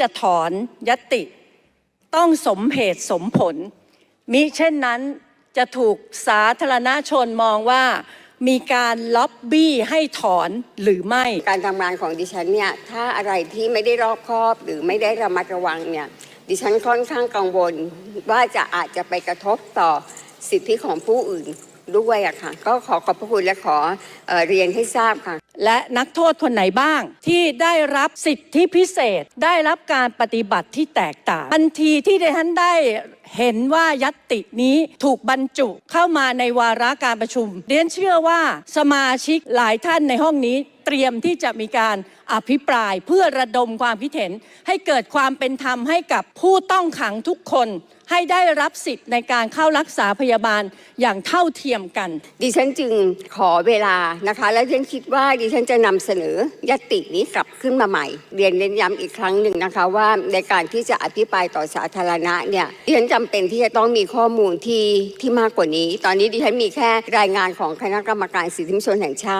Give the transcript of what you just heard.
จะถอนยติ ต้องสมเหตุสมผล มิเช่นนั้นจะถูกสาธารณชนมองว่ามีการล็อบบี้ให้ถอนหรือไม่ การทำงานของดิฉันเนี่ย ถ้าอะไรที่ไม่ได้รอบคอบหรือไม่ได้ระมัดระวังเนี่ย ดิฉันค่อนข้างกังวลว่าจะอาจจะไปกระทบต่อ สิทธิของผู้อื่นด้วยอะค่ะ ก็ขอขอบพระคุณและขอเอเรียนให้ทราบค่ะ และนักโทษคนไหนบ้าง ที่ได้รับสิทธิพิเศษ ได้รับการปฏิบัติที่แตกต่างทันทีที่ดิฉันได้เห็นว่ายัตตินี้ถูกบรรจุเข้ามาในวาระการประชุมเรียนเชื่อว่าสมาชิกหลายท่านในห้องนี้เตรียมที่จะมีการอภิปรายเพื่อระดมความคิดเห็น ให้เกิดความเป็นธรรมให้กับผู้ต้องขังทุกคน ให้ได้รับสิทธิ์ในการเข้ารักษาพยาบาลอย่างเท่าเทียมกัน ดิฉันจึงขอเวลานะคะ แล้วดิฉันคิดว่าดิฉันจะนำเสนอยตินี้กลับขึ้นมาใหม่ เรียนเน้นย้ำอีกครั้งหนึ่งนะคะว่าในการที่จะอภิปรายต่อสาธารณะเนี่ยดิฉันจำเป็นที่จะต้องมีข้อมูลที่ที่มากกว่านี้ ตอนนี้ดิฉันมีแค่รายงานของคณะกรรมการสิทธิมนุษยชนแห่งชาติ